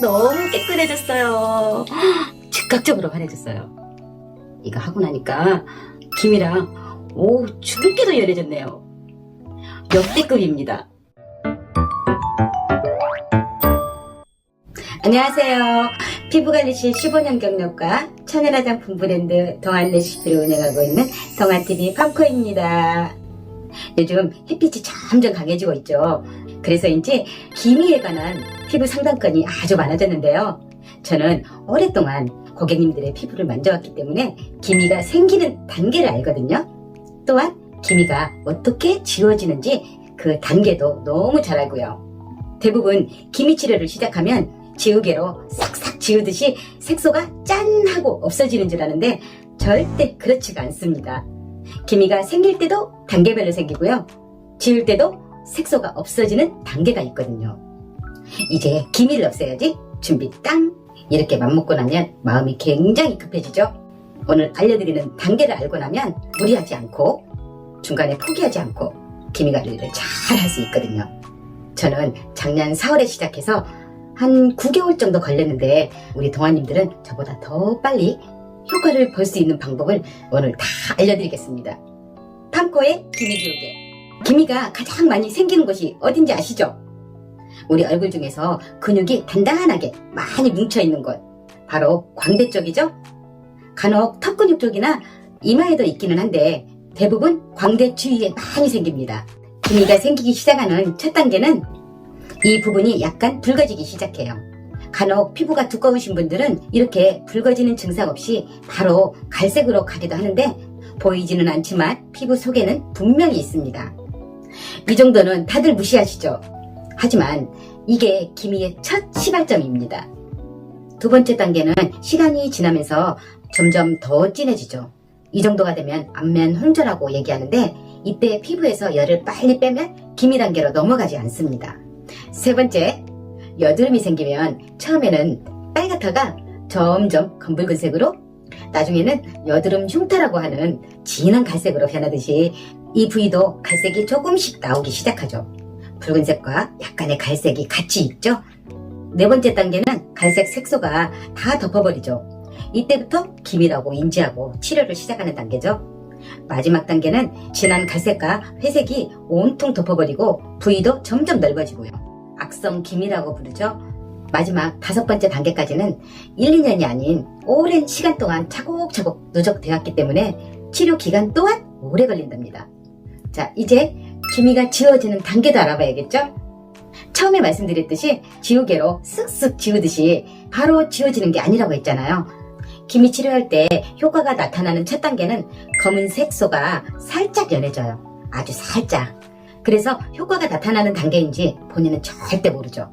너무 깨끗해졌어요. 즉각적으로 환해졌어요. 이거 하고 나니까 김이랑 오 주름기도 연해졌네요. 역대급입니다. 안녕하세요. 피부관리실 15년 경력과 천연 화장품 브랜드 동안 레시피를 운영하고 있는 동안TV 팜코입니다. 요즘 햇빛이 점점 강해지고 있죠. 그래서인지 기미에 관한 피부 상담건이 아주 많아졌는데요. 저는 오랫동안 고객님들의 피부를 만져왔기 때문에 기미가 생기는 단계를 알거든요. 또한 기미가 어떻게 지워지는지 그 단계도 너무 잘 알고요. 대부분 기미 치료를 시작하면 지우개로 싹싹 지우듯이 색소가 짠 하고 없어지는 줄 아는데 절대 그렇지가 않습니다. 기미가 생길 때도 단계별로 생기고요. 지울 때도 색소가 없어지는 단계가 있거든요. 이제 기미를 없애야지 준비 땅 이렇게 맘먹고 나면 마음이 굉장히 급해지죠. 오늘 알려드리는 단계를 알고 나면 무리하지 않고 중간에 포기하지 않고 기미 관리를 잘 할 수 있거든요. 저는 작년 4월에 시작해서 한 9개월 정도 걸렸는데 우리 동아님들은 저보다 더 빨리 효과를 볼 수 있는 방법을 오늘 다 알려드리겠습니다. 팜코의 기미 지우개. 기미가 가장 많이 생기는 곳이 어딘지 아시죠? 우리 얼굴 중에서 근육이 단단하게 많이 뭉쳐있는 곳. 바로 광대 쪽이죠? 간혹 턱 근육 쪽이나 이마에도 있기는 한데 대부분 광대 주위에 많이 생깁니다. 기미가 생기기 시작하는 첫 단계는 이 부분이 약간 붉어지기 시작해요. 간혹 피부가 두꺼우신 분들은 이렇게 붉어지는 증상 없이 바로 갈색으로 가기도 하는데 보이지는 않지만 피부 속에는 분명히 있습니다. 이 정도는 다들 무시하시죠? 하지만 이게 기미의 첫 시발점입니다. 두 번째 단계는 시간이 지나면서 점점 더 진해지죠. 이 정도가 되면 안면 홍조라고 얘기하는데 이때 피부에서 열을 빨리 빼면 기미 단계로 넘어가지 않습니다. 세 번째, 여드름이 생기면 처음에는 빨갛다가 점점 검붉은색으로 나중에는 여드름 흉터라고 하는 진한 갈색으로 변하듯이 이 부위도 갈색이 조금씩 나오기 시작하죠. 붉은색과 약간의 갈색이 같이 있죠. 네 번째 단계는 갈색 색소가 다 덮어버리죠. 이때부터 기미라고 인지하고 치료를 시작하는 단계죠. 마지막 단계는 진한 갈색과 회색이 온통 덮어버리고 부위도 점점 넓어지고요. 악성 기미라고 부르죠. 마지막 다섯 번째 단계까지는 1, 2년이 아닌 오랜 시간 동안 차곡차곡 누적되었기 때문에 치료 기간 또한 오래 걸린답니다. 자, 이제 기미가 지워지는 단계도 알아봐야겠죠? 처음에 말씀드렸듯이 지우개로 쓱쓱 지우듯이 바로 지워지는 게 아니라고 했잖아요. 기미 치료할 때 효과가 나타나는 첫 단계는 검은 색소가 살짝 연해져요. 아주 살짝. 그래서 효과가 나타나는 단계인지 본인은 절대 모르죠.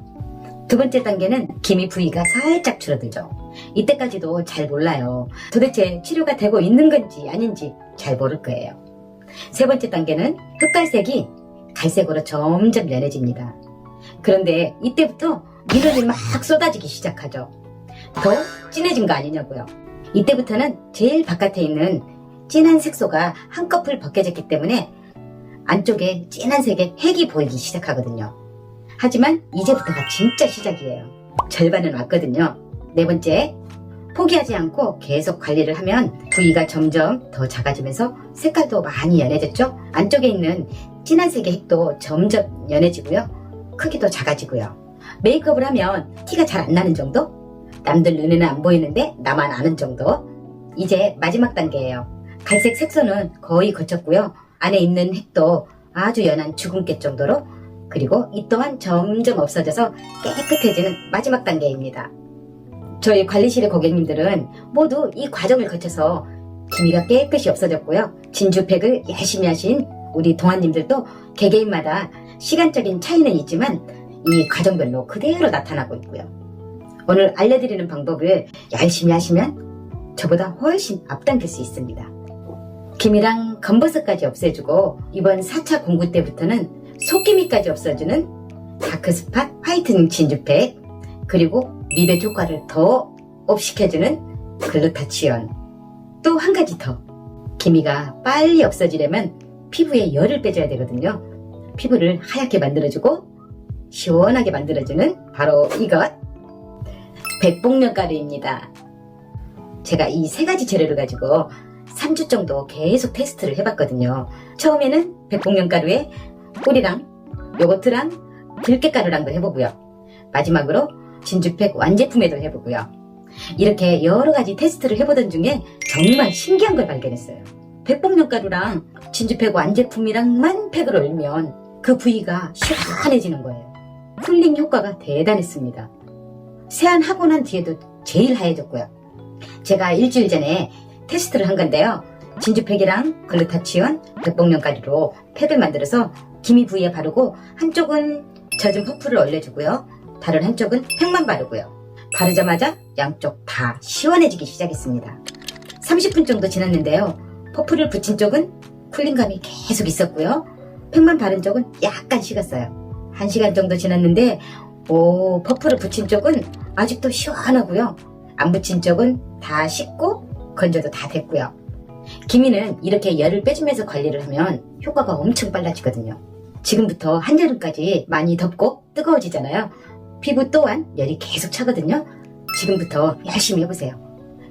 두 번째 단계는 기미 부위가 살짝 줄어들죠. 이때까지도 잘 몰라요. 도대체 치료가 되고 있는 건지 아닌지 잘 모를 거예요. 세 번째 단계는 흑갈색이 갈색으로 점점 연해집니다. 그런데 이때부터 민원이 막 쏟아지기 시작하죠. 더 진해진 거 아니냐고요. 이때부터는 제일 바깥에 있는 진한 색소가 한꺼풀 벗겨졌기 때문에 안쪽에 진한 색의 핵이 보이기 시작하거든요. 하지만 이제부터가 진짜 시작이에요. 절반은 왔거든요. 네 번째, 포기하지 않고 계속 관리를 하면 부위가 점점 더 작아지면서 색깔도 많이 연해졌죠? 안쪽에 있는 진한 색의 핵도 점점 연해지고요. 크기도 작아지고요. 메이크업을 하면 티가 잘 안 나는 정도? 남들 눈에는 안 보이는데 나만 아는 정도? 이제 마지막 단계예요. 갈색 색소는 거의 거쳤고요. 안에 있는 핵도 아주 연한 주근깨 정도로 그리고 이 또한 점점 없어져서 깨끗해지는 마지막 단계입니다. 저희 관리실의 고객님들은 모두 이 과정을 거쳐서 기미가 깨끗이 없어졌고요. 진주팩을 열심히 하신 우리 동안님들도 개개인마다 시간적인 차이는 있지만 이 과정별로 그대로 나타나고 있고요. 오늘 알려드리는 방법을 열심히 하시면 저보다 훨씬 앞당길 수 있습니다. 기미랑 검버섯까지 없애주고 이번 4차 공구 때부터는 속기미까지 없어주는 다크스팟 화이트닝 진주팩 그리고 미백 효과를 더 업시켜주는 글루타치온 또 한 가지 더 기미가 빨리 없어지려면 피부에 열을 빼줘야 되거든요 피부를 하얗게 만들어주고 시원하게 만들어주는 바로 이것 백복면가루입니다. 제가 이 세 가지 재료를 가지고 3주 정도 계속 테스트를 해봤거든요. 처음에는 백복면가루에 꿀이랑 요거트랑 들깨가루랑도 해보고요. 마지막으로 진주팩 완제품에도 해보고요. 이렇게 여러 가지 테스트를 해보던 중에 정말 신기한 걸 발견했어요. 백복면가루랑 진주팩 완제품이랑만 팩을 얼면 그 부위가 시원해지는 거예요. 쿨링 효과가 대단했습니다. 세안하고 난 뒤에도 제일 하얘졌고요. 제가 일주일 전에 테스트를 한 건데요. 진주팩이랑 글루타치온, 백복면가루로 팩을 만들어서 기미 부위에 바르고 한쪽은 젖은 퍼프를 올려주고요. 다른 한쪽은 팩만 바르고요. 바르자마자 양쪽 다 시원해지기 시작했습니다. 30분 정도 지났는데요. 퍼프를 붙인 쪽은 쿨링감이 계속 있었고요. 팩만 바른 쪽은 약간 식었어요. 1시간 정도 지났는데 오 퍼프를 붙인 쪽은 아직도 시원하고요. 안 붙인 쪽은 다 식고 건조도 다 됐고요. 기미는 이렇게 열을 빼주면서 관리를 하면 효과가 엄청 빨라지거든요. 지금부터 한여름까지 많이 덥고 뜨거워지잖아요. 피부 또한 열이 계속 차거든요. 지금부터 열심히 해보세요.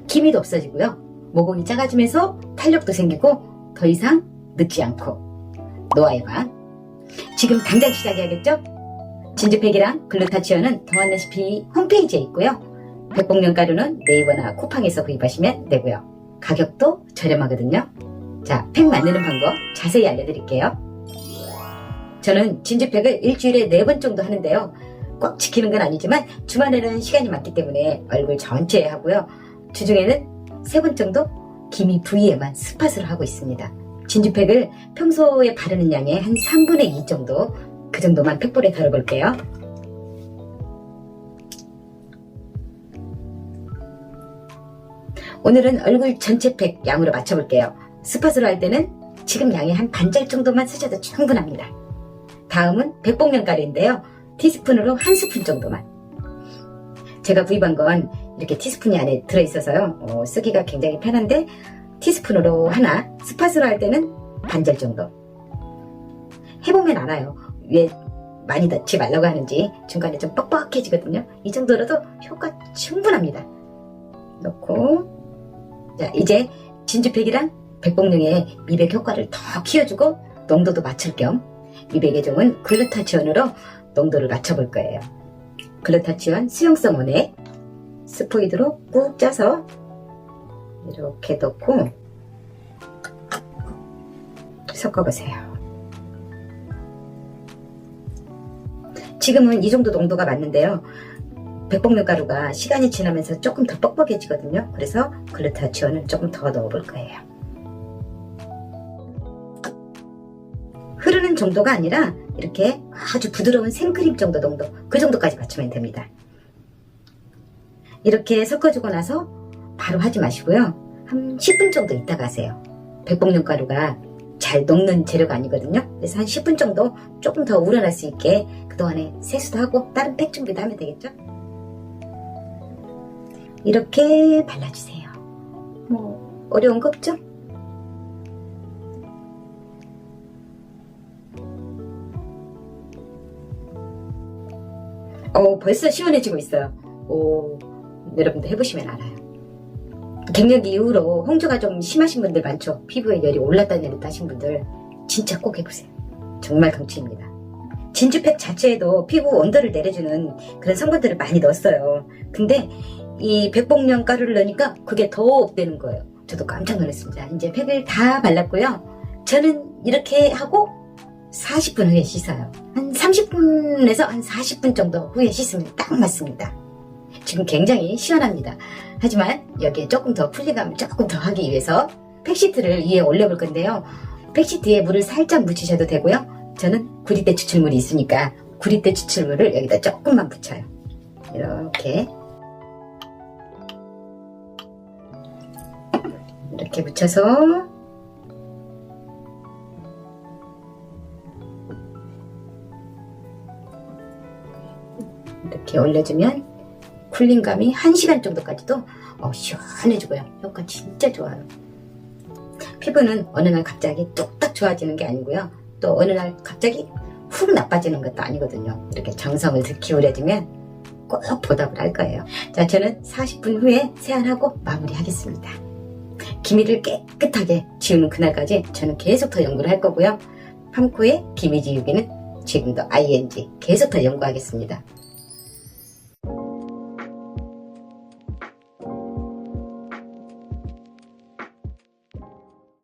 기미도 없어지고요. 모공이 작아지면서 탄력도 생기고 더 이상 늙지 않고 노화의 방. 지금 당장 시작해야겠죠? 진주팩이랑 글루타치온은 동안 레시피 홈페이지에 있고요. 백봉면가루는 네이버나 쿠팡에서 구입하시면 되고요. 가격도 저렴하거든요. 자, 팩 만드는 방법 자세히 알려드릴게요. 저는 진주팩을 일주일에 4번 정도 하는데요. 꼭 지키는 건 아니지만 주말에는 시간이 많기 때문에 얼굴 전체에 하고요. 주중에는 3번 정도 기미 부위에만 스팟을 하고 있습니다. 진주팩을 평소에 바르는 양의 한 3분의 2 정도 그 정도만 팩볼에 덜어볼게요. 오늘은 얼굴 전체 팩 양으로 맞춰볼게요. 스팟으로 할 때는 지금 양의 한 반절 정도만 쓰셔도 충분합니다. 다음은 백봉면가루인데요. 티스푼으로 한 스푼 정도만. 제가 구입한 건 이렇게 티스푼이 안에 들어있어서요. 어, 쓰기가 굉장히 편한데 티스푼으로 하나, 스팟으로 할 때는 반절 정도. 해보면 알아요. 왜 많이 넣지 말라고 하는지 중간에 좀 뻑뻑해지거든요. 이 정도로도 효과 충분합니다. 넣고 자 이제 진주팩이랑 백봉능의 미백 효과를 더 키워주고 농도도 맞출 겸 미백의 종은 글루타치온으로 농도를 맞춰볼 거예요. 글루타치온 수용성 원액 스포이드로 꾹 짜서 이렇게 넣고 섞어보세요. 지금은 이 정도 농도가 맞는데요. 백복밀가루가 시간이 지나면서 조금 더 뻑뻑해지거든요. 그래서 글루타치온을 조금 더 넣어볼 거예요. 흐르는 정도가 아니라 이렇게 아주 부드러운 생크림 정도 농도 그 정도까지 맞추면 됩니다. 이렇게 섞어주고 나서 바로 하지 마시고요. 한 10분 정도 있다가 하세요. 백복밀가루가 잘 녹는 재료가 아니거든요. 그래서 한 10분 정도 조금 더 우러날 수 있게 그동안에 세수도 하고 다른 팩 준비도 하면 되겠죠? 이렇게 발라주세요. 뭐 어려운 거 없죠? 어 벌써 시원해지고 있어요. 오 여러분도 해보시면 알아요. 갱년기 이후로 홍조가 좀 심하신 분들 많죠. 피부에 열이 올랐다 내렸다 하신 분들 진짜 꼭 해보세요. 정말 강추입니다. 진주팩 자체에도 피부 온도를 내려주는 그런 성분들을 많이 넣었어요. 근데 이 백복령 가루를 넣으니까 그게 더 업되는 거예요. 저도 깜짝 놀랐습니다. 이제 팩을 다 발랐고요. 저는 이렇게 하고 40분 후에 씻어요. 한 30분에서 한 40분 정도 후에 씻으면 딱 맞습니다. 지금 굉장히 시원합니다. 하지만 여기에 조금 더 풀리감을 조금 더 하기 위해서 팩시트를 위에 올려볼 건데요. 팩시트에 물을 살짝 묻히셔도 되고요. 저는 구리대 추출물이 있으니까 구리대 추출물을 여기다 조금만 붙여요. 이렇게 이렇게 묻혀서 이렇게 올려주면 쿨링감이 1시간 정도까지도 어, 시원해지고요. 효과 진짜 좋아요. 피부는 어느 날 갑자기 뚝딱 좋아지는 게 아니고요. 또 어느 날 갑자기 훅 나빠지는 것도 아니거든요. 이렇게 정성을 기울여주면 꼭 보답을 할 거예요. 자, 저는 40분 후에 세안하고 마무리하겠습니다. 기미를 깨끗하게 지우는 그날까지 저는 계속 더 연구를 할 거고요. 팜코의 기미 지우기는 지금도 ING 계속 더 연구하겠습니다.